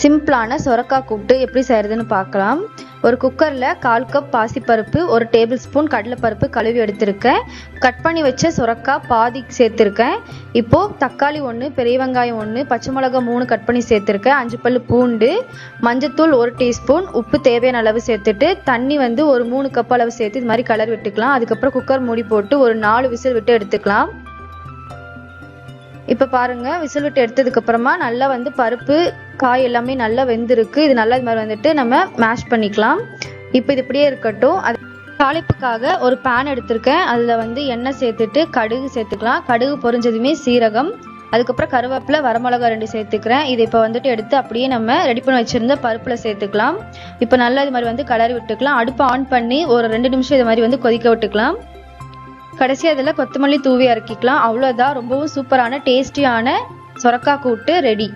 சிம்பிளான சொரக்காய் கூட்டு எப்படி செய்கிறதுன்னு பார்க்கலாம். ஒரு குக்கரில் கால் கப் பாசிப்பருப்பு ஒரு டேபிள் ஸ்பூன் கடலைப்பருப்பு கழுவி எடுத்திருக்கேன். கட் பண்ணி வச்ச சுரக்காய் பாதி சேர்த்துருக்கேன். இப்போது தக்காளி ஒன்று பெரிய வெங்காயம் ஒன்று பச்சை மிளகாய் மூணு கட் பண்ணி சேர்த்துருக்கேன். அஞ்சு பல் பூண்டு மஞ்சத்தூள் ஒரு டீஸ்பூன் உப்பு தேவையான அளவு சேர்த்துட்டு தண்ணி வந்து ஒரு மூணு கப் அளவு சேர்த்து இது மாதிரி கலர் விட்டுக்கலாம். அதுக்கப்புறம் குக்கர் மூடி போட்டு ஒரு நாலு விசில் விட்டு எடுத்துக்கலாம். இப்போ பாருங்க விசில் விட்டு எடுத்ததுக்கு அப்புறமா நல்லா வந்து பருப்பு காய் எல்லாமே நல்லா வெந்திருக்கு. இது நல்லா இது மாதிரி வந்துட்டு நம்ம மேஷ் பண்ணிக்கலாம். இப்போ இது இப்படியே இருக்கட்டும். அது தாளிப்புக்காக ஒரு பேன் எடுத்திருக்கேன். அதில் வந்து எண்ணெய் சேர்த்துட்டு கடுகு சேர்த்துக்கலாம். கடுகு பொரிஞ்சதுமே சீரகம். அதுக்கப்புறம் கருவேப்பில வரமிளகா ரெண்டு சேர்த்துக்கிறேன். இதை இப்போ வந்துட்டு எடுத்து அப்படியே நம்ம ரெடி பண்ணி வச்சிருந்த பருப்பில் சேர்த்துக்கலாம். இப்போ நல்லா இது மாதிரி வந்து கலரி விட்டுக்கலாம். அடுப்பை ஆன் பண்ணி ஒரு ரெண்டு நிமிஷம் இது மாதிரி வந்து கொதிக்க விட்டுக்கலாம். கடைசி அதில் கொத்தமல்லி தூவி இறக்கிக்கலாம் அவ்வளோதான் ரொம்பவும் சூப்பரான டேஸ்டியான சொரக்காய் கூட்டு ரெடி